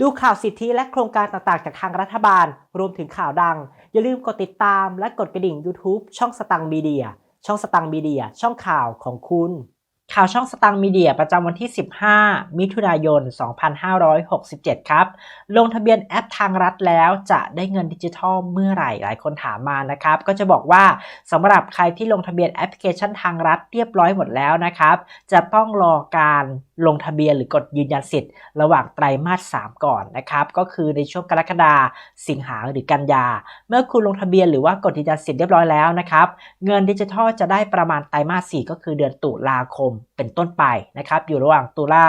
ดูข่าวสิทธิและโครงการต่างๆ จากทางรัฐบาล รวมถึงข่าวดัง อย่าลืมกดติดตามและกดกระดิ่ง YouTube ช่องสตังมีเดีย ช่องสตังมีเดีย ช่องข่าวของคุณ ข่าวช่องสตังมีเดียประจำวันที่ 15 มิถุนายน 2567 ครับ ลงทะเบียนแอปทางรัฐแล้วจะได้เงินดิจิทัลเมื่อไหร่หลายคนถามมานะครับ ก็จะบอกว่าสำหรับใครที่ลงทะเบียนแอปพลิเคชันทางรัฐเรียบร้อยหมดแล้วนะครับ จะต้องรอการ ลงทะเบียนหรือกดยืนยันสิทธิ์ระหว่างไตรมาส 3 ก่อนนะครับ ก็คือในช่วงกรกฎาสิงหาหรือกันยา เมื่อคุณลงทะเบียนหรือว่ากดยืนยันสิทธิ์เรียบร้อยแล้วนะครับ เงินดิจิทัลจะได้ประมาณไตรมาส 4 ก็คือเดือนตุลาคมเป็นต้นไปนะครับ อยู่ระหว่างตุลา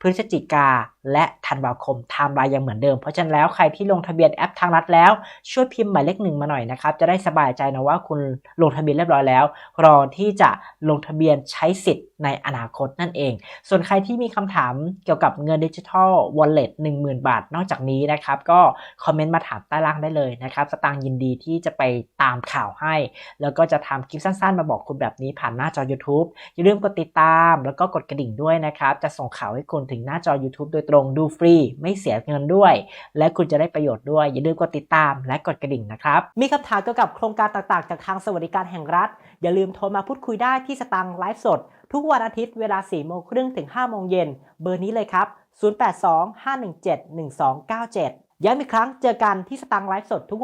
พฤศจิกาและธันวาคมไทม์ไลน์ยังเหมือนเดิม เพราะฉะนั้นแล้วใครที่ลงทะเบียนแอปทางรัฐแล้ว ช่วยพิมพ์หมายเลขหนึ่งมาหน่อยนะครับ จะได้สบายใจนะว่าคุณลงทะเบียนเรียบร้อยแล้ว รอที่จะลงทะเบียนใช้สิทธิ์ในอนาคตนั่นเอง ส่วนใครที่มีคำถามเกี่ยวกับเงินดิจิทัล wallet 10,000บาท นอกจากนี้นะครับ ก็คอมเมนต์มาถามใต้ล่างได้เลยนะครับ สตางยินดีที่จะไปตามข่าวให้ แล้วก็จะทำคลิปสั้น ๆ มาบอกคุณแบบนี้ผ่านหน้าจอ YouTube อย่าลืมกดติดตาม แล้วก็กดกระดิ่งด้วยนะครับ จะส่งข่าวให้คุณถึงหน้าจอ YouTube โดยตรงดูฟรี ไม่เสียเงินด้วย และคุณจะได้ประโยชน์ด้วย อย่าลืมกดติดตามและกดกระดิ่งนะครับ มีคำถามเกี่ยวกับโครงการต่างๆ จากทางสวัสดิการแห่งรัฐ อย่าลืมโทรมาพูดคุยได้ที่สตังค์ไลฟ์สด ทุกวันอาทิตย์เวลา4โมงครึ่งถึง5โมงเย็นเบอร์นี้เลยครับ 0825171297 ย้ำอีกครั้งเจอกันที่สตังค์ไลฟ์สดทุก